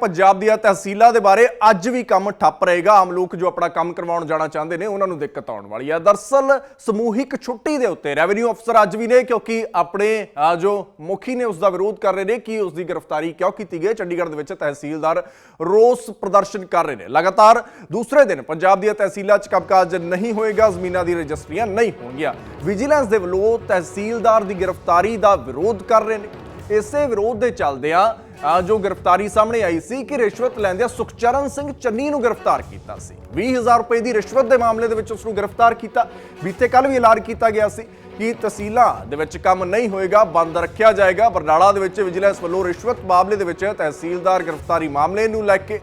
ਪੰਜਾਬ ਦੀਆਂ ਤਹਿਸੀਲਾਂ ਦੇ ਬਾਰੇ ਅੱਜ ਵੀ ਕੰਮ ਠੱਪ ਰਹੇਗਾ। ਆਮ ਲੋਕ ਜੋ ਆਪਣਾ ਕੰਮ ਕਰਵਾਉਣ ਜਾਣਾ ਚਾਹੁੰਦੇ ਨੇ, ਉਹਨਾਂ ਨੂੰ ਦਿੱਕਤ ਆਉਣ ਵਾਲੀ ਹੈ ਦਰਸਲ, ਸਮੂਹਿਕ ਛੁੱਟੀ ਦੇ ਉੱਤੇ ਰੈਵਨਿਊ ਅਫਸਰ ਅੱਜ ਵੀ ਨੇ, ਕਿਉਂਕਿ ਆਪਣੇ ਜੋ ਮੁਖੀ ਨੇ ਉਸ ਦਾ ਵਿਰੋਧ ਕਰ ਰਹੇ ਨੇ ਕਿ ਉਸ ਦੀ ਗ੍ਰਿਫਤਾਰੀ ਕਿਉਂ ਕੀਤੀ ਗਈ ਚੰਡੀਗੜ੍ਹ ਦੇ ਵਿੱਚ ਤਹਿਸੀਲਦਾਰ ਰੋਸ ਪ੍ਰਦਰਸ਼ਨ ਕਰ ਰਹੇ ਨੇ। ਲਗਾਤਾਰ ਦੂਸਰੇ ਦਿਨ ਪੰਜਾਬ ਦੀਆਂ ਤਹਿਸੀਲਾਂ 'ਚ ਕੰਮਕਾਜ ਨਹੀਂ ਹੋਏਗਾ, ਜ਼ਮੀਨਾਂ ਦੀ ਰਜਿਸਟਰੀਆਂ ਨਹੀਂ ਹੋਣਗੀਆਂ। ਵਿਜੀਲੈਂਸ ਦੇ ਵੱਲੋਂ ਤਹਿਸੀਲਦਾਰ ਦੀ ਗ੍ਰਿਫਤਾਰੀ ਦਾ ਵਿਰੋਧ ਕਰ ਰਹੇ ਨੇ। ਇਸੇ ਵਿਰੋਧ ਦੇ ਚੱਲਦਿਆਂ ਜੋ ਗ੍ਰਿਫਤਾਰੀ ਸਾਹਮਣੇ ਆਈ ਸੀ ਕਿ ਰਿਸ਼ਵਤ ਲੈਂਦਿਆਂ ਸੁਖਚਰਨ ਸਿੰਘ ਚੰਨੀ ਨੂੰ ਗ੍ਰਿਫਤਾਰ ਕੀਤਾ ਸੀ। 20000 ਰੁਪਏ ਦੀ ਰਿਸ਼ਵਤ ਦੇ ਮਾਮਲੇ ਦੇ ਵਿੱਚ ਉਸ ਨੂੰ ਗ੍ਰਿਫਤਾਰ ਕੀਤਾ। ਬੀਤੇ ਕੱਲ ਵੀ ਐਲਾਨ ਕੀਤਾ ਗਿਆ ਸੀ ਕਿ ਤਹਿਸੀਲਾਂ ਦੇ ਵਿੱਚ ਕੰਮ ਨਹੀਂ ਹੋਏਗਾ, ਬੰਦ ਰੱਖਿਆ ਜਾਏਗਾ। ਬਰਨਾਲਾ ਦੇ ਵਿੱਚ ਵਿਜੀਲੈਂਸ ਵੱਲੋਂ ਰਿਸ਼ਵਤ ਮਾਮਲੇ ਦੇ ਵਿੱਚ ਤਹਿਸੀਲਦਾਰ ਗ੍ਰਿਫਤਾਰੀ ਮਾਮਲੇ ਨੂੰ ਲੈ ਕੇ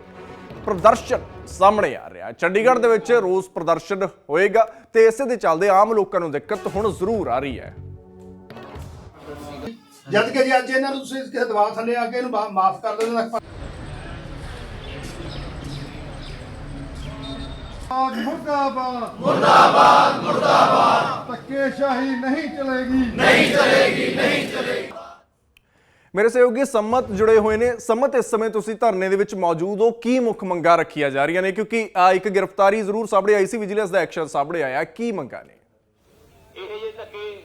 ਪ੍ਰਦਰਸ਼ਨ ਸਾਹਮਣੇ ਆ ਰਿਹਾ ਚੰਡੀਗੜ੍ਹ ਦੇ ਵਿੱਚ ਰੋਸ ਪ੍ਰਦਰਸ਼ਨ ਹੋਏਗਾ ਤੇ ਇਸੇ ਦੇ ਚੱਲਦੇ ਆਮ ਲੋਕਾਂ ਨੂੰ ਦਿੱਕਤ ਹੁਣ ਜ਼ਰੂਰ ਆ ਰਹੀ ਹੈ। ਜਦ ਕਿ ਜੇ ਅੱਜ ਇਹਨਾਂ ਨੂੰ ਤੁਸੀਂ ਕਿਸੇ ਦਬਾਅ ਥੱਲੇ ਆ ਕੇ ਇਹਨੂੰ ਮਾਫ ਕਰ ਮੁਰਦਾਬਾਦ ਮੁਰਦਾਬਾਦ। ਮੁਰਦਾਬਾਦ ਨਹੀਂ ਚਲੇਗੀ। ਮੇਰੇ ਸਹਿਯੋਗੀ ਸੰਮਤ ਜੁੜੇ ਹੋਏ ਨੇ। ਸੰਮਤ ਇਸ ਸਮੇਂ ਤੁਸੀਂ ਧਰਨੇ ਦੇ ਵਿੱਚ ਮੌਜੂਦ ਹੋ। ਕੀ ਮੁੱਖ ਮੰਗਾਂ ਰੱਖੀਆਂ ਜਾ ਰਹੀਆਂ ਨੇ? ਕਿਉਂਕਿ ਆ ਇੱਕ ਗ੍ਰਿਫਤਾਰੀ ਜ਼ਰੂਰ ਸਾਹਮਣੇ ਆਈ ਸੀ। ਵਿਜੀਲੈਂਸ ਦਾ ਐਕਸ਼ਨ ਸਾਹਮਣੇ ਆਇਆ। ਕੀ ਮੰਗਾਂ ਨੇ? ਇਹ ਜੇ ਧੱਕੇ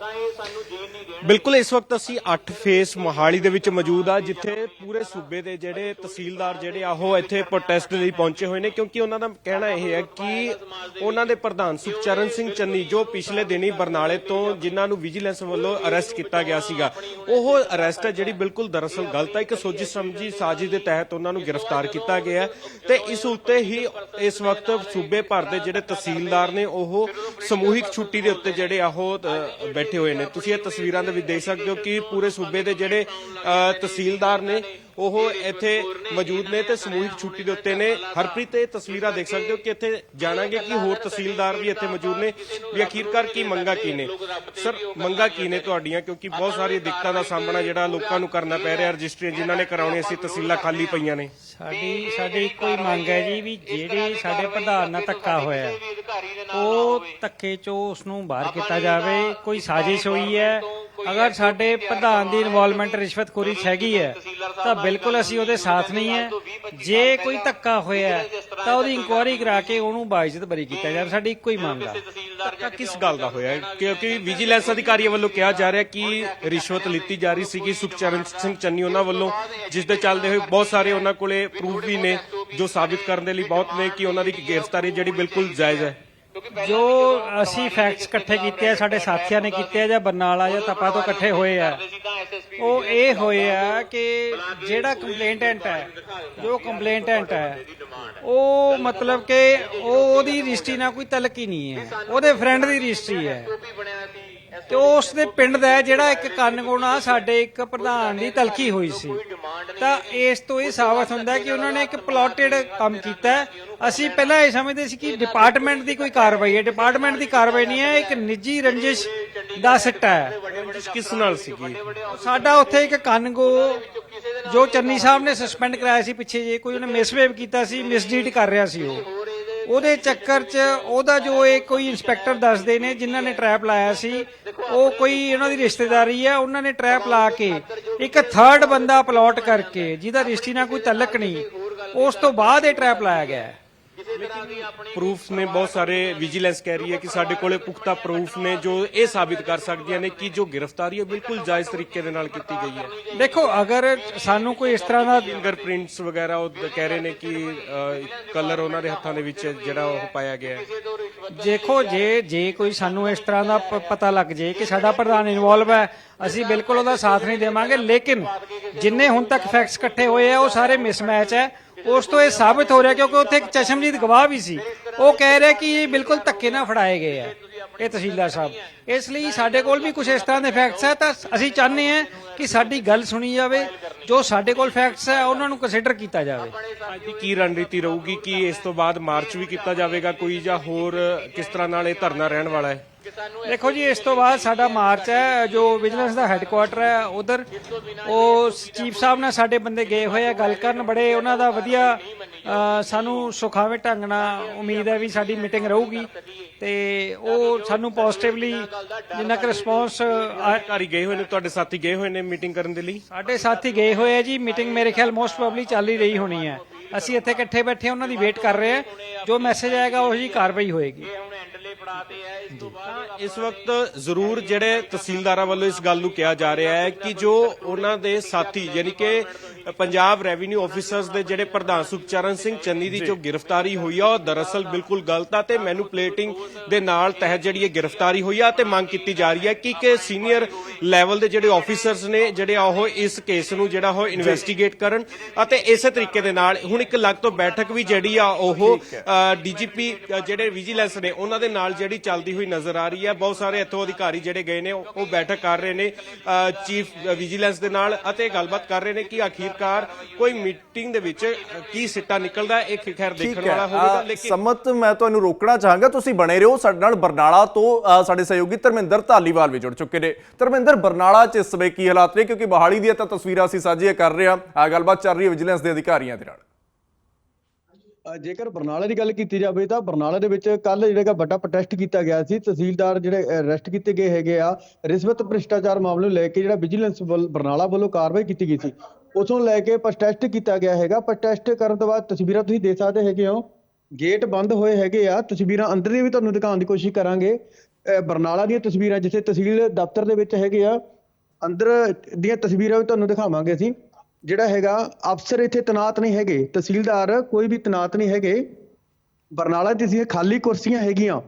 ਤਾਂ ਇਹ ਸਾਨੂੰ ਜੇਲ੍ਹ ਨਹੀਂ ਦੇਣ ਬਿਲਕੁਲ, ਇਸ ਵਕਤ ਅਸੀਂ 8 ਫੇਸ ਮੋਹਾਲੀ ਦੇ ਵਿੱਚ ਮੌਜੂਦ ਆ, ਜਿੱਥੇ ਪੂਰੇ ਸੂਬੇ ਦੇ ਜਿਹੜੇ ਤਹਿਸੀਲਦਾਰ ਜਿਹੜੇ ਆ, ਉਹ ਇੱਥੇ ਪ੍ਰੋਟੈਸਟ ਲਈ ਪਹੁੰਚੇ ਹੋਏ ਨੇ, ਕਿਉਂਕਿ ਉਹਨਾਂ ਦਾ ਕਹਿਣਾ ਇਹ ਹੈ ਕਿ ਉਹਨਾਂ ਦੇ ਪ੍ਰਧਾਨ ਸੁਖਚਰਨ ਸਿੰਘ ਚੰਨੀ, ਜੋ ਪਿਛਲੇ ਦਿਨੀ ਬਰਨਾਲੇ ਤੋਂ ਜਿਨ੍ਹਾਂ ਨੂੰ ਵਿਜੀਲੈਂਸ ਵੱਲੋਂ ਅਰੈਸਟ ਕੀਤਾ ਗਿਆ ਸੀਗਾ, ਉਹ ਅਰੈਸਟ ਹੈ ਜਿਹੜੀ ਬਿਲਕੁਲ ਦਰਅਸਲ ਗਲਤ ਹੈ। ਇੱਕ ਸੋਚੀ ਸਮਝੀ ਸਾਜ਼ਿਸ਼ ਦੇ ਤਹਿਤ ਉਹਨਾਂ ਨੂੰ ਗ੍ਰਿਫਤਾਰ ਕੀਤਾ ਗਿਆ ਤੇ ਇਸ ਉੱਤੇ ਹੀ ਇਸ ਵਕਤ ਸੂਬੇ ਭਰ ਦੇ ਜਿਹੜੇ ਤਹਿਸੀਲਦਾਰ ਨੇ, ਉਹ ਸਮੂਹਿਕ ਛੁੱਟੀ ਦੇ ਉੱਤੇ ਜਿਹੜੇ ਆ, ਉਹ ਬੈਠੇ ਹੋਏ ਨੇ। ਤੁਸੀਂ ਇਹ ਤਸਵੀਰਾਂ ਦੇ ਵਿੱਚ ਦੇਖ ਸਕਦੇ ਹੋ ਕਿ ਪੂਰੇ ਸੂਬੇ ਦੇ ਜਿਹੜੇ ਅ, ਤਹਿਸੀਲਦਾਰ ਨੇ ਉਹ ਇੱਥੇ ਮੌਜੂਦ ਨੇ ਤੇ ਸਮੂਹਿਕ ਛੁੱਟੀ ਦੇ ਉੱਤੇ ਨੇ। ਹਰਪ੍ਰੀਤ, ਇਹ ਤਸਵੀਰਾਂ ਦੇਖ ਸਕਦੇ ਹੋ ਕਿ ਇੱਥੇ ਜਾਣਾਂਗੇ ਕਿ ਹੋਰ ਤਹਿਸੀਲਦਾਰ ਵੀ ਇੱਥੇ ਮੌਜੂਦ ਨੇ ਵੀ ਅਖੀਰਕਾਰ ਕੀ ਮੰਗਾ ਕੀ ਨੇ। ਸਰ, ਮੰਗਾ ਕੀ ਨੇ ਤੁਹਾਡੀਆਂ? ਕਿਉਂਕਿ ਬਹੁਤ ਸਾਰੀਆਂ ਦਿੱਕਤਾਂ ਦਾ ਸਾਹਮਣਾ ਜਿਹੜਾ ਲੋਕਾਂ ਨੂੰ ਕਰਨਾ ਪੈ ਰਿਹਾ, ਰਜਿਸਟਰੀਆਂ ਜਿਨ੍ਹਾਂ ਨੇ ਕਰਾਉਣੀਆਂ ਸੀ, ਤਹਿਸੀਲਾਂ ਖਾਲੀ ਪਈਆਂ ਨੇ। ਸਾਡੀ ਸਾਡੀ ਇੱਕੋ ਹੀ ਮੰਗ ਹੈ ਜੀ ਵੀ ਜਿਹੜੇ ਸਾਡੇ ਪ੍ਰਧਾਨ ਨਾਲ ਧੱਕਾ ਹੋਇਆ ਉਹ ਧੱਕੇ ਚੋਂ ਉਸ ਨੂੰ ਬਾਹਰ ਕੀਤਾ ਜਾਵੇ। ਕੋਈ ਸਾਜ਼ਿਸ਼ ਹੋਈ ਹੈ ਅਗਰ ਸਾਡੇ ਪ੍ਰਧਾਨ ਦੀ ਇਨਵੋਲਵਮੈਂਟ ਰਿਸ਼ਵਤਖੋਰੀ 'ਚ ਹੈਗੀ ਹੈ ਤਾਂ ਬਿਲਕੁਲ ਅਸੀਂ ਉਹਦੇ ਸਾਥ ਨਹੀਂ ਹੈ। ਜੇ ਕੋਈ ਧੱਕਾ ਹੋਇਆ ਹੈ, ਤਾਂ ਉਹਦੀ ਇਨਕੁਆਇਰੀ ਕਰਾ ਕੇ ਉਹਨੂੰ ਬਾਇਜ਼ਤ ਬਰੀ ਕੀਤਾ ਜਾਵੇ। ਸਾਡੀ ਇੱਕੋ ਹੀ ਮੰਗ ਆ। ਧੱਕਾ ਕਿਸ ਗੱਲ ਦਾ ਹੋਇਆ? ਹੈ? ਕਿਉਂਕਿ ਵਿਜੀਲੈਂਸ ਅਧਿਕਾਰੀਆਂ ਵੱਲੋਂ ਕਿਹਾ ਜਾ ਰਿਹਾ ਕਿ ਰਿਸ਼ਵਤ ਲਿੱਤੀ ਜਾ ਰਹੀ ਸੀਗੀ ਸੁਖਚਰਨ ਸਿੰਘ ਚੰਨੀ ਉਹਨਾਂ ਵੱਲੋਂ ਜਿਸ ਦੇ ਚੱਲਦੇ ਹੋਏ ਬਹੁਤ ਸਾਰੇ ਉਹਨਾਂ ਕੋਲੇ ਪ੍ਰੂਫ ਵੀ ਨੇ ਜੋ ਸਾਬਿਤ ਕਰਨ ਦੇ ਲਈ ਬਹੁਤ ਨੇ ਕਿ ਉਹਨਾਂ ਦੀ ਗ੍ਰਿਫਤਾਰੀ ਜਿਹੜੀ ਬਿਲਕੁਲ ਜਾਇਜ਼ ਹੈ। ਜੋ ਅਸੀਂ ਫੈਕਟਸ ਇਕੱਠੇ ਕੀਤੇ ਆ ਸਾਡੇ ਸਾਥੀਆਂ ਨੇ ਕੀਤੇ ਆ ਜਾਂ ਬਰਨਾਲਾ ਜਾਂ ਤਪਾ ਤੋਂ ਇਕੱਠੇ ਹੋਏ ਆ। ਉਹ ਇਹ ਹੋਏ ਆ ਕਿ ਜਿਹੜਾ ਕੰਪਲੇਂਟੈਂਟ ਹੈ ਜੋ ਕੰਪਲੇਂਟੈਂਟ ਹੈ ਉਹ ਮਤਲਬ ਕਿ ਉਹ ਉਹਦੀ ਰਜਿਸਟਰੀ ਨਾਲ ਕੋਈ ਤਲਕ ਹੀ ਨਹੀਂ ਹੈ। ਉਹਦੇ ਫਰੈਂਡ ਦੀ ਰਜਿਸਟਰੀ ਹੈ। ਤੇ ਉਸ ਦੇ ਪਿੰਡ ਦਾ ਜਿਹੜਾ ਇੱਕ ਕੰਨਗੋਣਾ ਸਾਡੇ ਇੱਕ ਪ੍ਰਧਾਨ ਦੀ ਤਲਖੀ ਹੋਈ ਸੀ। ਤਾਂ ਇਸ ਤੋਂ ਇਹ ਸਾਬਤ ਹੁੰਦਾ ਕਿ ਉਹਨਾਂ ਨੇ ਇੱਕ ਪਲੋਟਡ ਕੰਮ ਕੀਤਾ। ਅਸੀਂ ਪਹਿਲਾਂ ਇਹ ਸਮਝਦੇ ਸੀ ਕਿ ਡਿਪਾਰਟਮੈਂਟ ਦੀ ਕੋਈ ਕਾਰਵਾਈ ਹੈ। ਡਿਪਾਰਟਮੈਂਟ ਦੀ ਕਾਰਵਾਈ ਨਹੀਂ ਹੈ ਇੱਕ ਨਿੱਜੀ ਰੰਜਿਸ਼ ਦਾ ਸਿੱਟਾ ਹੈ। ਕਿਸ ਨਾਲ ਸੀਗੀ? ਸਾਡਾ ਉੱਥੇ ਇੱਕ ਕੰਨਗੋ ਜੋ ਚੰਨੀ ਸਾਹਿਬ ਨੇ ਸਸਪੈਂਡ ਕਰਾਇਆ ਸੀ ਪਿੱਛੇ ਜੇ ਕੋਈ ਉਹਨੇ ਮਿਸਵੇਵ ਕੀਤਾ ਸੀ ਮਿਸਡੀਡ ਕਰ ਰਿਹਾ ਸੀ ਉਹ। ਉਹਦੇ ਚੱਕਰ 'ਚ ਉਹਦਾ ਜੋ ਇਹ ਕੋਈ ਇੰਸਪੈਕਟਰ ਦੱਸਦੇ ਨੇ, ਜਿਨ੍ਹਾਂ ਨੇ ਟ੍ਰੈਪ ਲਾਇਆ ਸੀ, ਉਹ ਕੋਈ ਉਹਨਾਂ ਦੀ ਰਿਸ਼ਤੇਦਾਰੀ ਹੈ ਉਹਨਾਂ ਨੇ ਟ੍ਰੈਪ ਲਾ ਕੇ ਇੱਕ ਥਰਡ ਬੰਦਾ ਪਲਾਟ ਕਰਕੇ, ਜਿਹਦਾ ਰਿਸ਼ਤੀ ਨਾਲ ਕੋਈ ਤਲਕ ਨਹੀਂ, ਉਸ ਤੋਂ ਬਾਅਦ ਇਹ ਟ੍ਰੈਪ ਲਾਇਆ ਗਿਆ। ਹੈ ਪ੍ਰੂਫਸ ਨੇ ਬਹੁਤ ਸਾਰੇ ਵਿਜੀਲੈਂਸ ਕਹਿ ਰਹੀ ਹੈ ਕਿ ਸਾਡੇ ਕੋਲੇ ਪੁਖਤਾ ਪ੍ਰੂਫ ਨੇ ਜੋ ਇਹ ਸਾਬਿਤ ਕਰ ਸਕਦੀਆਂ ਨੇ ਕਿ ਜੋ ਗ੍ਰਿਫਤਾਰੀ ਹੈ ਬਿਲਕੁਲ ਜਾਇਜ਼ ਤਰੀਕੇ ਦੇ ਨਾਲ ਕੀਤੀ ਗਈ ਹੈ। ਦੇਖੋ ਅਗਰ ਸਾਨੂੰ ਕੋਈ ਇਸ ਤਰ੍ਹਾਂ ਦਾ ਫਿੰਗਰਪ੍ਰਿੰਟਸ ਵਗੈਰਾ ਉਹ ਕਹਿ ਰਹੇ ਨੇ ਕਿ ਕਲਰ ਉਹਨਾਂ ਦੇ ਹੱਥਾਂ ਦੇ ਵਿੱਚ ਜਿਹੜਾ ਉਹ ਪਾਇਆ ਗਿਆ ਦੇਖੋ ਜੇ ਜੇ ਕੋਈ ਸਾਨੂੰ ਇਸ ਤਰ੍ਹਾਂ ਦਾ ਪਤਾ ਲੱਗ ਜੇ ਕਿ ਸਾਡਾ ਪ੍ਰਧਾਨ ਇਨਵੋਲਵ ਹੈ ਅਸੀਂ ਬਿਲਕੁਲ ਉਹਦਾ ਸਾਥ ਨਹੀਂ ਦੇਵਾਂਗੇ ਲੇਕਿਨ ਜਿੰਨੇ ਹੁਣ ਤੱਕ ਫੈਕਟਸ ਇਕੱਠੇ ਹੋਏ ਆ ਉਹ ਸਾਰੇ ਮਿਸਮੈਚ ਹੈ। ਉਸ ਤੋਂ ਇਹ ਸਾਬਤ ਹੋ ਰਿਹਾ ਕਿਉਂਕਿ ਉੱਥੇ ਇੱਕ ਚਸ਼ਮਦੀਦ ਗਵਾਹ ਵੀ ਸੀ। ਉਹ ਕਹਿ ਰਿਹਾ ਕਿ ਇਹ ਬਿਲਕੁਲ ਧੱਕੇ ਨਾਲ ਫੜਾਏ ਗਏ ਆ, ਇਹ ਤਹਿਸੀਲਦਾਰ ਸਾਹਿਬ। ਇਸ ਲਈ ਸਾਡੇ ਕੋਲ ਵੀ ਕੁਝ ਇਸ ਤਰ੍ਹਾਂ ਦੇ ਫੈਕਟਸ ਹੈ ਤਾਂ ਅਸੀਂ ਚਾਹੁੰਦੇ ਆ ਕਿ ਸਾਡੀ ਗੱਲ ਸੁਣੀ ਜਾਵੇ। ਜੋ ਸਾਡੇ ਕੋਲ ਫੈਕਟਸ ਹੈ ਉਹਨਾਂ ਨੂੰ ਕੰਸੀਡਰ ਕੀਤਾ ਜਾਵੇ। ਅੱਜ ਦੀ ਕੀ ਰਣਨੀਤੀ ਰਹੂਗੀ? ਕਿ ਇਸ ਤੋਂ ਬਾਅਦ ਮਾਰਚ ਵੀ ਕੀਤਾ ਜਾਵੇਗਾ ਕੋਈ ਜਾਂ ਹੋਰ ਕਿਸ ਤਰ੍ਹਾਂ ਨਾਲ ਇਹ ਧਰਨਾ ਰਹਿਣ ਵਾਲਾ ਹੈ? ਦੇਖੋ ਜੀ ਇਸ ਤੋਂ ਬਾਅਦ ਸਾਡਾ ਮਾਰਚ ਹੈ ਜੋ ਵਿਜੀਲੈਂਸ ਦਾ ਹੈੱਡਕੁਆਟਰ ਹੈ ਉਧਰ ਉਹ ਚੀਫ ਸਾਹਿਬ ਨਾਲ ਸਾਡੇ ਬੰਦੇ ਗਏ ਹੋਏ ਆ ਗੱਲ ਕਰਨ ਬੜੇ ਉਹਨਾਂ ਦਾ ਵਧੀਆ ਸਾਨੂੰ ਸੁਖਾਵੇਂ ਢੰਗ ਨਾਲ ਉਮੀਦ ਹੈ ਵੀ ਸਾਡੀ ਮੀਟਿੰਗ ਰਹੂਗੀ ਤੇ ਉਹ ਸਾਨੂੰ ਪੋਜ਼ਿਟਿਵਲੀ ਜਿੰਨਾ ਕਿ ਰਿਸਪੌਂਸ ਅਧਿਕਾਰੀ ਗਏ ਹੋਏ ਨੇ ਤੁਹਾਡੇ ਸਾਥੀ ਗਏ ਹੋਏ ਨੇ ਮੀਟਿੰਗ ਕਰਨ ਦੇ ਲਈ? ਸਾਡੇ ਸਾਥੀ ਗਏ ਹੋਏ ਆ ਜੀ ਮੀਟਿੰਗ ਮੇਰੇ ਖਿਆਲ ਮੋਸਟ ਪ੍ਰੋਬਬਲੀ ਚੱਲ ਹੀ ਰਹੀ ਹੋਣੀ ਹੈ। ਅਸੀਂ ਇੱਥੇ ਇਕੱਠੇ ਬੈਠੇ ਉਹਨਾਂ ਦੀ ਵੇਟ ਕਰ ਰਹੇ ਹਾਂ ਜੋ ਮੈਸੇਜ ਆਏਗਾ ਉਹ ਜੀ ਕਾਰਵਾਈ ਹੋਏਗੀ। ਇਸ ਤੋਂ ਬਾਅਦ ਤਾਂ ਇਸ ਵਕਤ ਜ਼ਰੂਰ ਜਿਹੜੇ ਤਹਿਸੀਲਦਾਰਾਂ ਵੱਲੋਂ ਇਸ ਗੱਲ ਨੂੰ ਕਿਹਾ ਜਾ ਰਿਹਾ ਹੈ ਕਿ ਜੋ ਉਹਨਾਂ ਦੇ ਸਾਥੀ ਯਾਨੀ ਕਿ ਪੰਜਾਬ ਰੈਵਨਿਊ ਆਫੀਸਰਸ ਦੇ ਜਿਹੜੇ ਪ੍ਰਧਾਨ ਸੁਖਚਰਨ ਸਿੰਘ ਚੰਨੀ ਦੀ ਜੋ ਗ੍ਰਿਫਤਾਰੀ ਹੋਈ ਆ ਉਹ ਦਰਅਸਲ ਬਿਲਕੁਲ ਗਲਤ ਆ ਤੇ ਮੈਨੂਪਲੇਟਿੰਗ ਦੇ ਨਾਲ ਤਹਿਤ ਜਿਹੜੀ ਇਹ ਗ੍ਰਿਫਤਾਰੀ ਹੋਈ ਆ ਤੇ ਮੰਗ ਕੀਤੀ ਜਾ ਰਹੀ ਹੈ ਕਿ ਕਿ ਸੀਨੀਅਰ ਲੈਵਲ ਦੇ ਜਿਹੜੇ ਆਫੀਸਰਸ ਨੇ ਜਿਹੜੇ ਆ ਉਹ ਇਸ ਕੇਸ ਨੂੰ ਜਿਹੜਾ ਉਹ ਇਨਵੈਸਟੀਗੇਟ ਕਰਨ ਅਤੇ ਇਸੇ ਤਰੀਕੇ ਦੇ ਨਾਲ ਹੁਣ ਇੱਕ ਲੱਗ ਤੋਂ ਬੈਠਕ ਵੀ ਜਿਹੜੀ ਆ ਉਹ ਡੀਜੀਪੀ ਜਿਹੜੇ ਵਿਜੀਲੈਂਸ ਨੇ ਉਹਨਾਂ ਦੇ ਨਾਲ ਜਿਹੜੀ ਚੱਲਦੀ ਹੋਈ ਨਜ਼ਰ ਆ ਰਹੀ ਹੈ ਬਹੁਤ ਸਾਰੇ ਇੱਥੋਂ ਅਧਿਕਾਰੀ ਜਿਹੜੇ ਗਏ ਨੇ ਉਹ ਬੈਠਕ ਕਰ ਰਹੇ ਨੇ ਚੀਫ ਵਿਜੀਲੈਂਸ ਦੇ ਨਾਲ ਅਤੇ ਗੱਲਬਾਤ ਕਰ ਰਹੇ ਨੇ ਕਿ ਆਖੀਰਕਾਰ ਕੋਈ ਮੀਟਿੰਗ ਦੇ ਵਿੱਚ ਕੀ ਸਿੱਟਾ ਨਿਕਲਦਾ ਇਹ ਖੈਰ ਦੇਖਣ ਵਾਲਾ ਹੋਵੇਗਾ ਲੇਕਿਨ ਸਮਤ ਮੈਂ ਤੁਹਾਨੂੰ ਰੋਕਣਾ ਚਾਹਾਂਗਾ ਤੁਸੀਂ ਬਣੇ ਰਹੋ ਸਾਡੇ ਨਾਲ ਬਰਨਾਲਾ ਤੋਂ ਸਾਡੇ ਸਹਿਯੋਗੀ ਧਰਮਿੰਦਰ ਧਾਲੀਵਾਲ ਵੀ ਜੁੜ ਚੁੱਕੇ ਨੇ। ਧਰਮਿੰਦਰ ਬਰਨਾਲਾ 'ਚ ਇਸ ਸਮੇਂ ਕੀ ਹਾਲਾਤ ਨੇ? ਕਿਉਂਕਿ ਬਹਾਲੀ ਦੀਆਂ ਤਾਂ ਤਸਵੀਰਾਂ ਅਸੀਂ ਸਾਂਝੀਆਂ ਕਰ ਰਹੇ ਹਾਂ। ਆ ਗੱਲਬਾਤ ਚੱਲ ਰਹੀ ਹੈ ਵਿਜੀਲੈਂਸ ਦੇ ਅਧਿਕਾਰੀਆਂ ਦੇ ਨਾਲ। ਜੇਕਰ ਬਰਨਾਲਾ ਦੀ ਗੱਲ ਕੀਤੀ ਜਾਵੇ ਤਾਂ ਬਰਨਾਲਾ ਦੇ ਵਿੱਚ ਕੱਲ ਜਿਹੜਾ ਵੱਡਾ ਪ੍ਰੋਟੈਸਟ ਕੀਤਾ ਗਿਆ ਸੀ। ਤਹਿਸੀਲਦਾਰ ਜਿਹੜੇ ਅਰੈਸਟ ਕੀਤੇ ਗਏ ਹੈਗੇ ਆ। ਰਿਸ਼ਵਤ ਭ੍ਰਿਸ਼ਟਾਚਾਰ ਮਾਮਲੇ ਨੂੰ ਲੈ ਕੇ ਜਿਹੜਾ ਵਿਜੀਲੈਂਸ ਵੱਲ- ਬਰਨਾਲਾ ਵੱਲੋਂ ਕਾਰਵਾਈ ਕੀਤੀ ਗਈ ਸੀ। ਉਸ ਨੂੰ ਲੈ ਕੇ ਪ੍ਰੋਟੈਸਟ ਕੀਤਾ ਗਿਆ ਹੈਗਾ। ਪ੍ਰੋਟੈਸਟ ਕਰਨ ਤੋਂ ਬਾਅਦ ਤਸਵੀਰਾਂ ਤੁਸੀਂ ਦੇਖ ਸਕਦੇ ਹੈਗੇ ਹੋ। ਗੇਟ ਬੰਦ ਹੋਏ ਹੈਗੇ ਆ। ਤਸਵੀਰਾਂ ਅੰਦਰ ਦੀ ਵੀ ਤੁਹਾਨੂੰ ਦਿਖਾਉਣ ਦੀ ਕੋਸ਼ਿਸ਼ ਕਰਾਂਗੇ। ਬਰਨਾਲਾ ਦੀਆਂ ਤਸਵੀਰਾਂ ਜਿੱਥੇ ਤਹਿਸੀਲ ਦਫ਼ਤਰ ਦੇ ਵਿੱਚ ਹੈਗੇ ਆ, ਅੰਦਰ ਦੀਆਂ ਤਸਵੀਰਾਂ ਵੀ ਤੁਹਾਨੂੰ ਦਿਖਾਵਾਂਗੇ ਅਸੀਂ। ਜਿਹੜਾ ਹੈਗਾ ਅਫਸਰ ਇੱਥੇ ਤਨਾਤ ਨਹੀਂ ਹੈਗੇ ਤਹਿਸੀਲਦਾਰ ਕੋਈ ਵੀ ਤਨਾਤ ਨਹੀਂ ਹੈਗੇ। ਬਰਨਾਲਾ ਦੀ ਸੀ ਖਾਲੀ ਕੁਰਸੀਆਂ ਹੈਗੀਆਂ।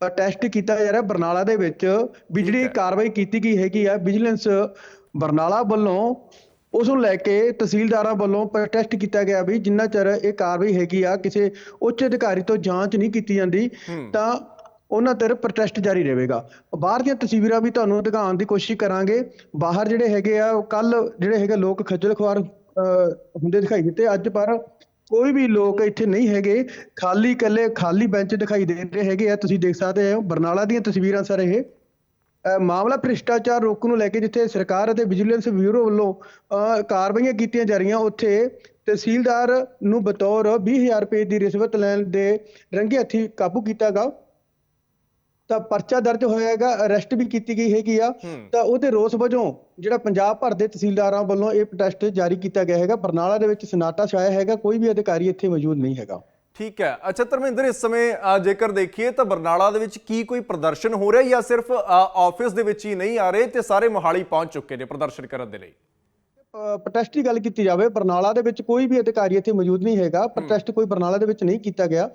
ਟੈਸਟ ਕੀਤਾ ਜਾ ਰਿਹਾ ਬਰਨਾਲਾ ਦੇ ਵਿੱਚ ਵੀ ਜਿਹੜੀ ਕਾਰਵਾਈ ਕੀਤੀ ਗਈ ਹੈਗੀ ਆ ਵਿਜੀਲੈਂਸ ਬਰਨਾਲਾ ਵੱਲੋਂ ਉਸ ਨੂੰ ਲੈ ਕੇ ਤਹਿਸੀਲਦਾਰਾਂ ਵੱਲੋਂ ਪ੍ਰੋਟੈਸਟ ਕੀਤਾ ਗਿਆ ਵੀ ਜਿੰਨਾ ਚਿਰ ਇਹ ਕਾਰਵਾਈ ਹੈਗੀ ਆ ਕਿਸੇ ਉੱਚ ਅਧਿਕਾਰੀ ਤੋਂ ਜਾਂਚ ਨਹੀਂ ਕੀਤੀ ਜਾਂਦੀ ਤਾਂ ਉਹਨਾਂ ਤੇ ਪ੍ਰੋਟੈਸਟ ਜਾਰੀ ਰਹੇਗਾ। ਬਾਹਰ ਦੀਆਂ ਤਸਵੀਰਾਂ ਵੀ ਤੁਹਾਨੂੰ ਦਿਖਾਉਣ ਦੀ ਕੋਸ਼ਿਸ਼ ਕਰਾਂਗੇ। ਬਾਹਰ ਜਿਹੜੇ ਹੈਗੇ ਆ ਕੱਲ ਜਿਹੜੇ ਹੈਗੇ ਲੋਕ ਖੱਜਲ ਖੁਆਰ ਹੁੰਦੇ ਦਿਖਾਈ ਦਿੱਤੇ ਅੱਜ ਪਰ ਕੋਈ ਵੀ ਲੋਕ ਇੱਥੇ ਨਹੀਂ ਹੈਗੇ। ਖਾਲੀ ਇਕੱਲੇ ਖਾਲੀ ਬੈਂਚ ਦਿਖਾਈ ਦੇ ਰਹੇ ਹੈਗੇ ਆ। ਤੁਸੀਂ ਦੇਖ ਸਕਦੇ ਹੋ ਬਰਨਾਲਾ ਦੀਆਂ ਤਸਵੀਰਾਂ ਸਰ ਇਹ। ਮਾਮਲਾ ਭ੍ਰਿਸ਼ਟਾਚਾਰ ਰੋਕਣ ਨੂੰ ਲੈ ਕੇ ਜਿੱਥੇ ਸਰਕਾਰ ਅਤੇ ਵਿਜੀਲੈਂਸ ਬਿਊਰੋ ਵੱਲੋਂ ਅਹ, ਕਾਰਵਾਈਆਂ ਕੀਤੀਆਂ ਜਾ ਰਹੀਆਂ ਉੱਥੇ ਤਹਿਸੀਲਦਾਰ ਨੂੰ ਬਤੌਰ 20000 ਰੁਪਏ ਦੀ ਰਿਸ਼ਵਤ ਲੈਣ ਦੇ ਰੰਗੇ ਹੱਥੀ ਕਾਬੂ ਕੀਤਾ ਗਾ ਤਾਂ ਪਰਚਾ ਦਰਜ ਹੋਇਆ ਹੈਗਾ ਅਰੈਸਟ ਵੀ ਕੀਤੀ ਗਈ ਹੈਗੀ ਆ। ਤਾਂ ਉਹਦੇ ਰੋਸ ਵਜੋਂ ਜਿਹੜਾ ਪੰਜਾਬ ਭਰ ਦੇ ਤਹਿਸੀਲਦਾਰਾਂ ਵੱਲੋਂ ਇਹ ਪ੍ਰੋਟੈਸਟ ਜਾਰੀ ਕੀਤਾ ਗਿਆ ਹੈਗਾ। ਬਰਨਾਲਾ ਦੇ ਵਿੱਚ ਸਨਾਟਾ ਛਾਇਆ ਹੈਗਾ ਕੋਈ ਵੀ ਅਧਿਕਾਰੀ ਇੱਥੇ ਮੌਜੂਦ ਨਹੀਂ ਹੈਗਾ। ਠੀਕ ਹੈ। ਅੱਛਾ ਧਰਮਿੰਦਰ ਇਸ ਸਮੇਂ ਜੇਕਰ ਦੇਖੀਏ ਤਾਂ ਬਰਨਾਲਾ ਦੇ ਵਿੱਚ ਕੀ ਕੋਈ ਪ੍ਰਦਰਸ਼ਨ ਹੋ ਰਿਹਾ ਜਾਂ ਸਿਰਫ ਆਫਿਸ ਦੇ ਵਿੱਚ ਹੀ ਨਹੀਂ ਆ ਰਹੇ ਤੇ ਸਾਰੇ ਮੋਹਾਲੀ ਪਹੁੰਚ ਚੁੱਕੇ ਨੇ ਪ੍ਰਦਰਸ਼ਨ ਕਰਨ ਦੇ ਲਈ? ਪ੍ਰੋਟੈਸਟ ਦੀ ਗੱਲ ਕੀਤੀ ਜਾਵੇ ਬਰਨਾਲਾ ਦੇ ਵਿੱਚ ਕੋਈ ਵੀ ਅਧਿਕਾਰੀ ਇੱਥੇ ਮੌਜੂਦ ਨਹੀਂ ਹੈਗਾ ਪ੍ਰੋਟੈਸਟ ਕੋਈ ਬਰਨਾਲਾ ਦੇ ਵਿੱਚ ਨਹੀਂ ਕੀਤਾ ਗਿਆ।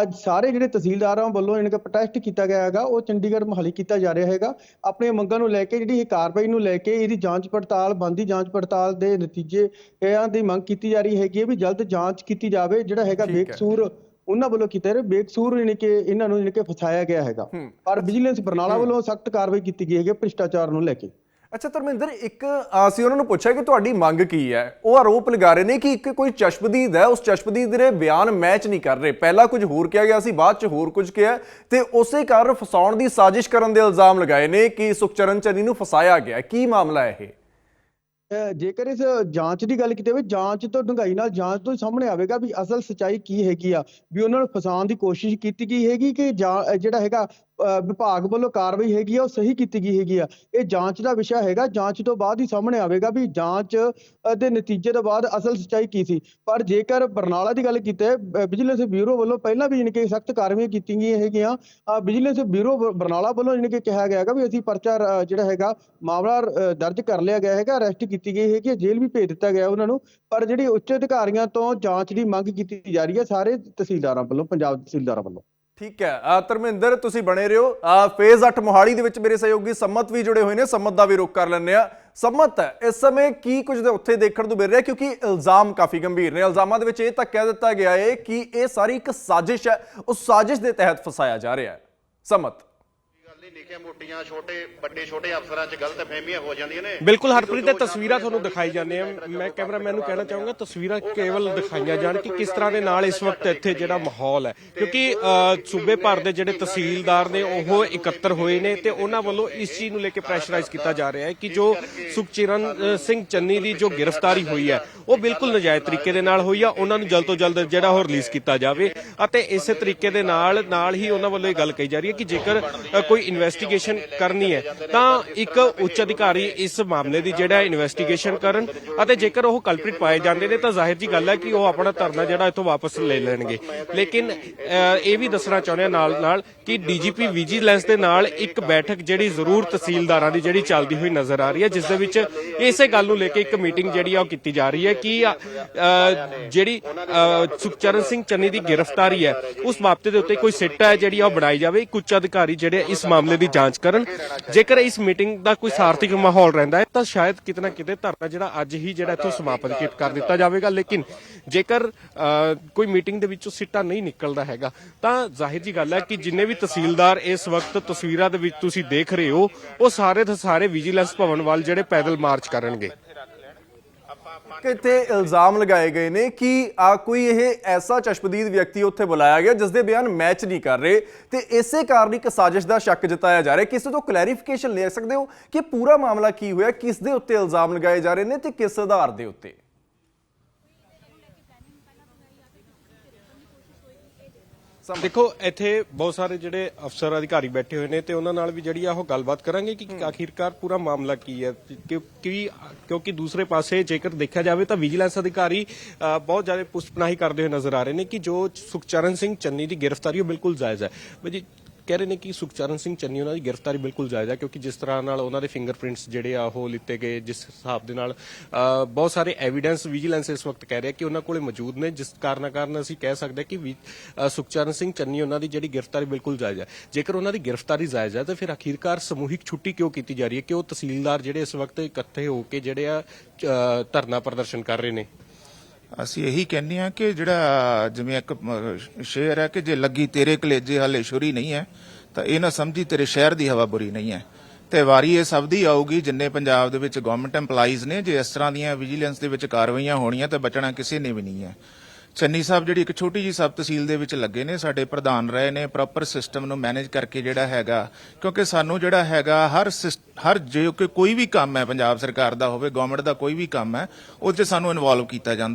ਅੱਜ ਸਾਰੇ ਜਿਹੜੇ ਤਹਿਸੀਲਦਾਰਾਂ ਵੱਲੋਂ ਇਹਨਾਂ ਦਾ ਪ੍ਰੋਟੈਸਟ ਕੀਤਾ ਗਿਆ ਹੈਗਾ ਉਹ ਚੰਡੀਗੜ੍ਹ ਮੋਹਾਲੀ ਕੀਤਾ ਜਾ ਰਿਹਾ ਹੈਗਾ। ਆਪਣੀਆਂ ਮੰਗਾਂ ਨੂੰ ਲੈ ਕੇ ਜਿਹੜੀ ਇਹ ਕਾਰਵਾਈ ਨੂੰ ਲੈ ਕੇ ਇਹਦੀ ਜਾਂਚ ਪੜਤਾਲ ਬੰਦੀ ਜਾਂਚ ਪੜਤਾਲ ਦੇ ਨਤੀਜੇ ਇਹਨਾਂ ਦੀ ਮੰਗ ਕੀਤੀ ਜਾ ਰਹੀ ਹੈਗੀ ਹੈ ਵੀ ਜਲਦ ਜਾਂਚ ਕੀਤੀ ਜਾਵੇ ਜਿਹੜਾ ਹੈਗਾ। ਬੇਕਸੂਰ ਉਹਨਾਂ ਵੱਲੋਂ ਕੀਤਾ ਰਿਹਾ ਬੇਕਸੂਰ ਯਾਨੀ ਕਿ ਇਹਨਾਂ ਨੂੰ ਯਾਨੀ ਕਿ ਫਸਾਇਆ ਗਿਆ ਹੈਗਾ। ਪਰ ਵਿਜੀਲੈਂਸ ਬਰਨਾਲਾ ਵੱਲੋਂ ਸਖਤ ਕਾਰਵਾਈ ਕੀਤੀ ਗਈ ਹੈਗੀ ਭ੍ਰਿਸ਼ਟਾਚਾਰ ਨੂੰ ਲੈ ਕੇ। ਅੱਛਾ, ਧਰਮਿੰਦਰ, ਇੱਕ ਅਸੀਂ ਉਹਨਾਂ ਨੂੰ ਪੁੱਛਿਆ ਕਿ ਤੁਹਾਡੀ ਮੰਗ ਕੀ ਹੈ? ਉਹ ਆਰੋਪ ਲਗਾ ਰਹੇ ਨੇ ਕਿ ਇੱਕ ਕੋਈ ਚਸ਼ਮਦੀਦ ਹੈ, ਉਸ ਚਸ਼ਮਦੀਦ ਦੇ ਬਿਆਨ ਮੈਚ ਨਹੀਂ ਕਰ ਰਹੇ। ਪਹਿਲਾਂ ਕੁਝ ਹੋਰ ਕਿਹਾ ਗਿਆ ਸੀ, ਬਾਅਦ ਚ ਹੋਰ ਕੁਝ ਕਿਹਾ। ਤੇ ਉਸੇ ਕਾਰਨ ਫਸਾਉਣ ਦੀ ਸਾਜ਼ਿਸ਼ ਕਰਨ ਦੇ ਇਲਜ਼ਾਮ ਲਗਾਏ ਨੇ ਕਿ ਸੁਖਚਰਨ ਚੰਨੀ ਨੂੰ ਫਸਾਇਆ ਗਿਆ ਕੀ ਮਾਮਲਾ ਹੈ ਇਹ? ਜੇਕਰ ਇਸ ਜਾਂਚ ਦੀ ਗੱਲ ਕੀਤੀ ਜਾਵੇ ਜਾਂਚ ਤੋਂ ਡੂੰਘਾਈ ਨਾਲ ਜਾਂਚ ਤੋਂ ਸਾਹਮਣੇ ਆਵੇਗਾ ਵੀ ਅਸਲ ਸਚਾਈ ਕੀ ਹੈਗੀ ਆ। ਵੀ ਉਹਨਾਂ ਨੂੰ ਫਸਾਉਣ ਦੀ ਕੋਸ਼ਿਸ਼ ਕੀਤੀ ਗਈ ਹੈਗੀ ਕਿ ਜਾਂ- ਜਿਹੜਾ ਹੈਗਾ ਵਿਭਾਗ ਵੱਲੋਂ ਕਾਰਵਾਈ ਹੈਗੀ ਆ ਉਹ ਸਹੀ ਕੀਤੀ ਗਈ ਹੈਗੀ ਆ। ਇਹ ਜਾਂਚ ਦਾ ਵਿਸ਼ਾ ਹੈਗਾ ਜਾਂਚ ਤੋਂ ਬਾਅਦ ਹੀ ਸਾਹਮਣੇ ਆਵੇਗਾ ਵੀ ਜਾਂਚ ਦੇ ਨਤੀਜੇ ਤੋਂ ਬਾਅਦ ਅਸਲ ਸਚਾਈ ਕੀ ਸੀ। ਪਰ ਜੇਕਰ ਬਰਨਾਲਾ ਦੀ ਗੱਲ ਕੀਤੀ ਹੈ ਵਿਜੀਲੈਂਸ ਬਿਊਰੋ ਵੱਲੋਂ ਪਹਿਲਾਂ ਵੀ ਯਾਨੀ ਕਿ ਸਖਤ ਕਾਰਵਾਈਆਂ ਕੀਤੀਆਂ ਗਈਆਂ ਹੈਗੀਆਂ ਵਿਜੀਲੈਂਸ ਬਿਊਰੋ ਬ- ਬਰਨਾਲਾ ਵੱਲੋਂ ਯਾਨੀ ਕਿ ਕਿਹਾ ਗਿਆ ਹੈਗਾ ਵੀ ਅਸੀਂ ਪਰਚਾ ਜਿਹੜਾ ਹੈਗਾ ਮਾਮਲਾ ਦਰਜ ਕਰ ਲਿਆ ਗਿਆ ਹੈਗਾ ਅਰੈਸਟ ਕੀਤੀ ਗਈ ਹੈਗੀ ਹੈ, ਜੇਲ੍ਹ ਵੀ ਭੇਜ ਦਿੱਤਾ ਗਿਆ ਉਹਨਾਂ ਨੂੰ। ਪਰ ਜਿਹੜੀ ਉੱਚ ਅਧਿਕਾਰੀਆਂ ਤੋਂ ਜਾਂਚ ਦੀ ਮੰਗ ਕੀਤੀ ਜਾ ਰਹੀ ਹੈ ਸਾਰੇ ਤਹਿਸੀਲਦਾਰਾਂ ਵੱਲੋਂ ਪੰਜਾਬ ਤਹਿਸੀਲਦਾਰਾਂ ਵੱਲੋਂ। ਠੀਕ ਹੈ। ਧਰਮਿੰਦਰ ਤੁਸੀਂ ਬਣੇ ਰਹੋ। ਅ, ਫੇਜ਼ 8 ਮੋਹਾਲੀ ਦੇ ਵਿੱਚ ਮੇਰੇ ਸਹਿਯੋਗੀ ਸੰਮਤ ਵੀ ਜੁੜੇ ਹੋਏ ਨੇ। ਸੰਮਤ ਦਾ ਵੀ ਰੁਖ ਕਰ ਲੈਂਦੇ ਆ ਸੰਮਤ ਇਸ ਸਮੇਂ ਕੀ ਕੁਝ ਉੱਥੇ ਦੇਖਣ ਨੂੰ ਮਿਲ ਰਿਹਾ? ਕਿਉਂਕਿ ਇਲਜ਼ਾਮ ਕਾਫੀ ਗੰਭੀਰ ਨੇ। ਇਲਜ਼ਾਮਾਂ ਦੇ ਵਿੱਚ ਇਹ ਤਾਂ ਕਹਿ ਦਿੱਤਾ ਗਿਆ ਹੈ ਕਿ ਇਹ ਸਾਰੀ ਇੱਕ ਸਾਜ਼ਿਸ਼ ਹੈ। ਉਸ ਸਾਜ਼ਿਸ਼ ਦੇ ਤਹਿਤ ਫਸਾਇਆ ਜਾ ਰਿਹਾ ਹੈ। ਸੰਮਤ। ਗੱਲ ਹੀ ਨਿੱਕੇ ਮੋਟੀਆਂ ਛੋਟੇ ਵੱਡੇ ਛੋਟੇ ਅਫਸਰਾਂ 'ਚ ਗਲਤ ਫਹਿਮੀਆਂ ਹੋ ਜਾਂਦੀਆਂ ਨੇ। ਬਿਲਕੁਲ ਹਰਪ੍ਰੀਤ ਇਹ ਤਸਵੀਰਾਂ ਤੁਹਾਨੂੰ ਦਿਖਾਈ ਜਾਂਦੇ ਆ ਮੈਂ ਕੈਮਰਾਮੈਨ ਨੂੰ ਕਹਿਣਾ ਚਾਹੂੰਗਾ ਤਸਵੀਰਾਂ ਕੇਵਲ ਦਿਖਾਈਆਂ ਜਾਣ ਕਿ ਕਿਸ ਤਰ੍ਹਾਂ ਦੇ ਨਾਲ ਇਸ ਵਕਤ ਇੱਥੇ ਜਿਹੜਾ ਮਾਹੌਲ ਹੈ। ਕਿਉਂਕਿ ਸੂਬੇ ਭਰ ਦੇ ਜਿਹੜੇ ਤਹਿਸੀਲਦਾਰ ਨੇ ਉਹ ਇਕੱਤਰ ਹੋਏ ਨੇ ਤੇ ਉਹਨਾਂ ਵੱਲੋਂ ਇਸ ਚੀਜ਼ ਨੂੰ ਲੈ ਕੇ ਪ੍ਰੈਸ਼ਰਾਈਜ਼ ਕੀਤਾ ਜਾ ਰਿਹਾ ਹੈ ਕਿ ਜੋ ਸੁਖਚਰਨ ਸਿੰਘ ਚੰਨੀ ਦੀ ਜੋ ਗ੍ਰਿਫਤਾਰੀ ਹੋਈ ਹੈ ਉਹ ਬਿਲਕੁਲ ਨਜਾਇਜ਼ ਤਰੀਕੇ ਦੇ ਨਾਲ ਹੋਈ ਆ ਉਹਨਾਂ ਨੂੰ ਜਲਦ ਤੋਂ ਜਲਦ ਜਿਹੜਾ ਉਹ ਰਿਲੀਜ਼ ਕੀਤਾ ਜਾਵੇ। ਅਤੇ ਇਸੇ ਤਰੀਕੇ ਦੇ ਨਾਲ ਨਾਲ ਹੀ ਉਹਨਾਂ ਵੱਲੋਂ ਇਹ ਗੱਲ ਕਹੀ ਜਾ ਰਹੀ ਹੈ ਕਿ ਜੇਕਰ ਕੋਈ ਇਨਵੈਸਟੀਗੇਸ਼ਨ ਕਰਨੀ ਹੈ, ਤਾਂ ਇੱਕ ਉੱਚ ਅਧਿਕਾਰੀ ਇਸ ਮਾਮਲੇ ਦੀ ਜਿਹੜਾ ਇਨਵੈਸਟੀਗੇਸ਼ਨ ਕਰਨ ਅਤੇ ਜੇਕਰ ਉਹ ਕਲਪ੍ਰਿਤ ਪਾਏ ਜਾਂਦੇ ਨੇ, ਤਾਂ ਜ਼ਾਹਿਰ ਜੀ ਗੱਲ ਹੈ ਕਿ ਉਹ ਆਪਣਾ ਧਰਨਾ ਜਿਹੜਾ ਇੱਥੋਂ ਵਾਪਸ ਲੈ ਲੈਣਗੇ। ਲੇਕਿਨ ਇਹ ਵੀ ਦੱਸਣਾ ਚਾਹੁੰਦੇ ਹਾਂ ਨਾਲ ਨਾਲ ਕਿ ਡੀਜੀਪੀ ਵਿਜੀਲੈਂਸ ਦੇ ਨਾਲ ਇੱਕ ਬੈਠਕ ਜਿਹੜੀ ਜ਼ਰੂਰ ਤਹਿਸੀਲਦਾਰਾਂ ਦੀ ਜਿਹੜੀ ਚੱਲਦੀ ਹੋਈ ਨਜ਼ਰ ਆ ਰਹੀ ਹੈ, ਜਿਸ ਦੇ ਵਿੱਚ ਇਸੇ ਗੱਲ ਨੂੰ ਲੈ ਕੇ ਇੱਕ ਮੀਟਿੰਗ ਜਿਹੜੀ ਆ ਉਹ ਕੀਤੀ ਜਾ ਰਹੀ ਹੈ ਕਿ ਜਿਹੜੀ ਸੁਖਚਰਨ ਸਿੰਘ ਚੰਨੀ ਦੀ ਗ੍ਰਿਫਤਾਰੀ ਹੈ, ਉਸ ਮਾਮਲੇ ਦੇ ਉੱਤੇ ਕੋਈ ਸਿੱਟਾ ਹੈ ਜਿਹੜੀ ਉਹ ਬਣਾਈ ਜਾਵੇ। ਇੱਕ ਉੱਚ ਅਧਿਕਾਰੀ ਜਿਹੜੇ ਇਸ ਮਾਮਲੇ ਦੀ ਜਾਂਚ ਕਰਨ। ਜੇਕਰ ਇਸ ਮੀਟਿੰਗ ਦਾ ਕੋਈ ਸਾਰਥਿਕ ਮਾਹੌਲ ਰਹਿੰਦਾ ਹੈ, ਤਾਂ ਸ਼ਾਇਦ ਕਿਤੇ ਕਿਤੇ ਧਰਨਾ ਜਿਹੜਾ ਅੱਜ ਹੀ ਜਿਹੜਾ ਇੱਥੋਂ ਸਮਾਪਤ ਕਰ ਦਿੱਤਾ ਜਾਵੇਗਾ। ਲੇਕਿਨ ਜੇਕਰ ਕੋਈ ਮੀਟਿੰਗ ਦੇ ਵਿੱਚੋਂ ਸਿੱਟਾ ਨਹੀਂ ਨਿਕਲਦਾ ਹੈਗਾ, ਤਾਂ ਜ਼ਾਹਿਰ ਜੀ ਗੱਲ ਹੈ ਕਿ ਜਿੰਨੇ ਵੀ ਤਹਿਸੀਲਦਾਰ ਇਸ ਵਕਤ ਤਸਵੀਰਾਂ ਦੇ ਵਿੱਚ ਤੁਸੀਂ ਦੇਖ ਰਹੇ ਹੋ, ਉਹ ਸਾਰੇ ਦੇ ਸਾਰੇ ਵਿਜੀਲੈਂਸ ਭਵਨ ਵੱਲ ਜਿਹੜੇ ਪੈਦਲ ਮਾਰਚ ਕਰਨਗੇ। ਕਿਤੇ ਇਲਜ਼ਾਮ ਲਗਾਏ ਗਏ ਨੇ ਕਿ ਆ ਕੋਈ ਇਹ ਐਸਾ ਚਸ਼ਮਦੀਦ ਵਿਅਕਤੀ ਉੱਥੇ ਬੁਲਾਇਆ ਗਿਆ ਜਿਸ ਦੇ ਬਿਆਨ ਮੈਚ ਨਹੀਂ ਕਰ ਰਹੇ ਤੇ ਇਸੇ ਕਾਰਨ ਇੱਕ ਸਾਜ਼ਿਸ਼ ਦਾ ਸ਼ੱਕ ਜਤਾਇਆ ਜਾ ਰਿਹਾ। ਕਿਸੇ ਤੋਂ ਕਲੈਰੀਫਿਕੇਸ਼ਨ ਲੈ ਸਕਦੇ ਹੋ ਕਿ ਪੂਰਾ ਮਾਮਲਾ ਕੀ ਹੋਇਆ ਕਿਸ ਦੇ ਉੱਤੇ ਇਲਜ਼ਾਮ ਲਗਾਏ ਜਾ ਰਹੇ ਨੇ ਤੇ ਕਿਸ ਆਧਾਰ ਦੇ ਉੱਤੇ? ਦੇਖੋ ਇੱਥੇ ਬਹੁਤ ਸਾਰੇ ਜਿਹੜੇ ਅਫਸਰ ਅਧਿਕਾਰੀ ਬੈਠੇ ਹੋਏ ਨੇ ਤੇ ਉਹਨਾਂ ਨਾਲ ਵੀ ਜਿਹੜੀ ਆ ਉਹ ਗੱਲਬਾਤ ਕਰਾਂਗੇ ਕਿ ਆਖਿਰਕਾਰ ਪੂਰਾ ਮਾਮਲਾ ਕੀ ਹੈ। ਕਿਉਂਕਿ ਕਿਉਂਕਿ ਦੂਸਰੇ ਪਾਸੇ ਜੇਕਰ ਦੇਖਿਆ ਜਾਵੇ ਤਾਂ ਵਿਜੀਲੈਂਸ ਅਧਿਕਾਰੀ ਬਹੁਤ ਜ਼ਿਆਦਾ ਪੁਸ਼ਪਨਾਹੀ ਕਰਦੇ ਹੋਏ ਨਜ਼ਰ ਆ ਰਹੇ ਨੇ ਕਿ ਜੋ ਸੁਖਚਰਨ ਸਿੰਘ ਚੰਨੀ ਦੀ ਗ੍ਰਿਫਤਾਰੀ ਉਹ ਬਿਲਕੁਲ ਜਾਇਜ਼ ਹੈ। ਕਹਿ ਰਹੇ ਨੇ ਕਿ ਸੁਖਚਰਨ ਸਿੰਘ ਚੰਨੀ ਉਹਨਾਂ ਦੀ ਗ੍ਰਿਫਤਾਰੀ ਬਿਲਕੁਲ ਜਾਇਜ਼ ਹੈ ਕਿਉਂਕਿ ਜਿਸ ਤਰ੍ਹਾਂ ਨਾਲ ਉਹਨਾਂ ਦੇ ਫਿੰਗਰਪ੍ਰਿੰਟਸ ਜਿਹੜੇ ਆ ਉਹ ਲਿੱਤੇ ਗਏ, ਜਿਸ ਹਿਸਾਬ ਦੇ ਨਾਲ ਬਹੁਤ ਸਾਰੇ ਐਵੀਡੈਂਸ ਵਿਜੀਲੈਂਸ ਇਸ ਵਕਤ ਕਹਿ ਰਿਹਾ ਕਿ ਉਹਨਾਂ ਕੋਲੇ ਮੌਜੂਦ ਨੇ, ਜਿਸ ਕਾਰਨ ਕਾਰਨ ਅਸੀਂ ਕਹਿ ਸਕਦੇ ਹਾਂ ਕਿ ਸੁਖਚਰਨ ਸਿੰਘ ਚੰਨੀ ਉਹਨਾਂ ਦੀ ਜਿਹੜੀ ਗ੍ਰਿਫਤਾਰੀ ਬਿਲਕੁਲ ਜਾਇਜ਼ ਹੈ ਜੇਕਰ ਉਹਨਾਂ ਦੀ ਗ੍ਰਿਫਤਾਰੀ ਜਾਇਜ਼ ਹੈ ਤਾਂ ਫਿਰ ਅਖੀਰਕਾਰ ਸਮੂਹਿਕ ਛੁੱਟੀ ਕਿਉਂ ਕੀਤੀ ਜਾ ਰਹੀ ਹੈ? ਕਿ ਉਹ ਤਹਿਸੀਲਦਾਰ ਜਿਹੜੇ ਇਸ ਵਕਤ ਇਕੱਠੇ ਹੋ ਕੇ ਜਿਹੜੇ ਆ ਧਰਨਾ ਪ੍ਰਦਰਸ਼ਨ ਕਰ ਰਹੇ ਨੇ? ਅਸੀਂ ਇਹੀ ਕਹਿੰਦੇ ਆ ਕਿ ਜਿਹੜਾ ਜਿਵੇਂ ਇੱਕ ਅਹ, ਸ਼ੇਰ ਹੈ ਕਿ ਜੇ ਲੱਗੀ ਤੇਰੇ ਕਲੇਜੇ ਹਾਲੇ ਸ਼ੁਰੀ ਨਹੀਂ ਹੈ ਤਾਂ ਇਹ ਨਾ ਸਮਝੀ ਤੇਰੇ ਸ਼ਹਿਰ ਦੀ ਹਵਾ ਬੁਰੀ ਨਹੀਂ ਹੈ। ਤੇ ਵਾਰੀ ਇਹ ਸਭ ਦੀ ਆਊਗੀ ਜਿੰਨੇ ਪੰਜਾਬ ਦੇ ਵਿੱਚ ਗਵਰਨਮੈਂਟ EMPLOYEES ਨੇ ਜੇ ਇਸ ਤਰ੍ਹਾਂ ਦੀਆਂ ਵਿਜੀਲੈਂਸ ਦੇ ਵਿੱਚ ਕਾਰਵਾਈਆਂ ਹੋਣੀਆਂ ਤਾਂ ਬਚਣਾ ਕਿਸੇ ਨੇ ਵੀ ਨਹੀਂ ਹੈ। ਚੰਨੀ ਸਾਹਿਬ ਜਿਹੜੀ ਇੱਕ ਛੋਟੀ ਜੀ ਸਬ ਤਹਿਸੀਲ ਦੇ ਵਿੱਚ ਲੱਗੇ ਨੇ ਸਾਡੇ ਪ੍ਰਧਾਨ ਰਹੇ ਨੇ ਪ੍ਰੋਪਰ ਸਿਸਟਮ ਨੂੰ ਮੈਨੇਜ ਕਰਕੇ ਜਿਹੜਾ ਹੈਗਾ ਕਿਉਂਕਿ ਸਾਨੂੰ ਜਿਹੜਾ ਹੈਗਾ ਹਰ ਸਿਸ- ਹਰ ਜੇ ਕਿ ਕੋਈ ਵੀ ਕੰਮ ਹੈ ਪੰਜਾਬ ਸਰਕਾਰ ਦਾ ਹੋਵੇ ਗਵਰਨਮੈਂਟ ਦਾ ਕੋਈ ਵੀ ਕੰਮ ਹੈ ਉਹ 'ਚ ਸਾਨੂੰ ਇਨਵੋਲਵ ਕੀਤਾ ਜਾਂਦਾ।